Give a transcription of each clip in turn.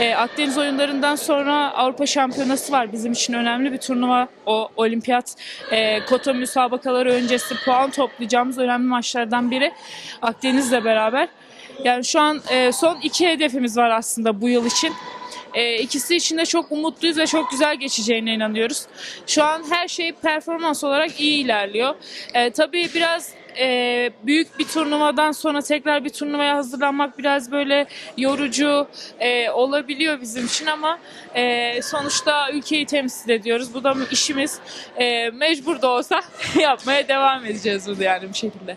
E, Akdeniz oyunlarından sonra Avrupa Şampiyonası var. Bizim için önemli bir turnuva. O olimpiyat e, kota müsabakaları öncesi puan toplayacağımız önemli maçlardan biri. Akdeniz'le beraber. Yani şu an e, son iki hedefimiz var aslında bu yıl için. E, ikisi için de çok umutluyuz ve çok güzel geçeceğine inanıyoruz. Şu an her şey performans olarak iyi ilerliyor. E, tabii biraz e, büyük bir turnuvadan sonra tekrar bir turnuvaya hazırlanmak biraz böyle yorucu e, olabiliyor bizim için ama e, sonuçta ülkeyi temsil ediyoruz. Bu da işimiz. E, mecbur da olsa yapmaya devam edeceğiz bunu yani bir şekilde.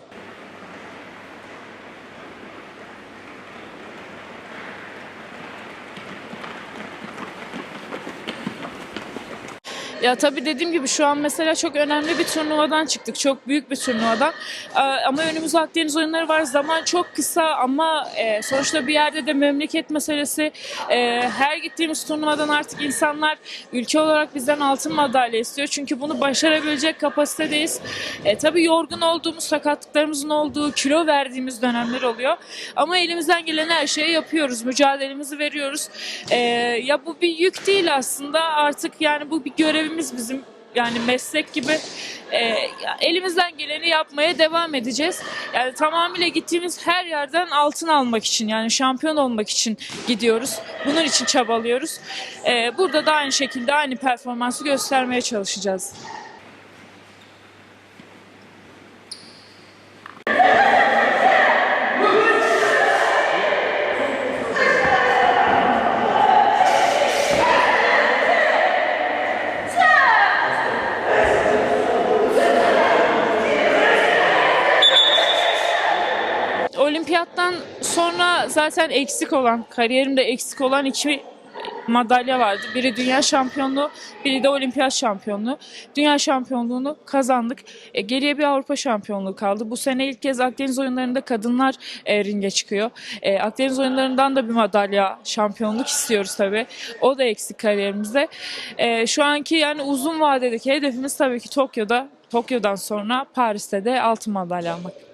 Ya tabii dediğim gibi şu an mesela çok önemli bir turnuvadan çıktık. Çok büyük bir turnuvadan. Ee, Ama önümüzde Akdeniz oyunları var. Zaman çok kısa ama e, sonuçta bir yerde de memleket meselesi. E, Her gittiğimiz turnuvadan artık insanlar ülke olarak bizden altın madalya istiyor. Çünkü bunu başarabilecek kapasitedeyiz. E, tabii yorgun olduğumuz, sakatlıklarımızın olduğu, kilo verdiğimiz dönemler oluyor. Ama elimizden gelen her şeyi yapıyoruz. Mücadelemizi veriyoruz. E, ya bu bir yük değil aslında. Artık yani bu bir görevimiz bizim yani meslek gibi e, elimizden geleni yapmaya devam edeceğiz. Yani tamamıyla gittiğimiz her yerden altın almak için yani şampiyon olmak için gidiyoruz. Bunun için çabalıyoruz. E, burada da aynı şekilde aynı performansı göstermeye çalışacağız. Olimpiyattan sonra zaten eksik olan, kariyerimde eksik olan iki madalya vardı. Biri dünya şampiyonluğu, biri de olimpiyat şampiyonluğu. Dünya şampiyonluğunu kazandık. E, geriye bir Avrupa şampiyonluğu kaldı. Bu sene ilk kez Akdeniz oyunlarında kadınlar e, ringe çıkıyor. E, Akdeniz oyunlarından da bir madalya şampiyonluk istiyoruz tabii. O da eksik kariyerimizde. E, şu anki yani uzun vadedeki hedefimiz tabii ki Tokyo'da Tokyo'dan sonra Paris'te de altın madalya almak.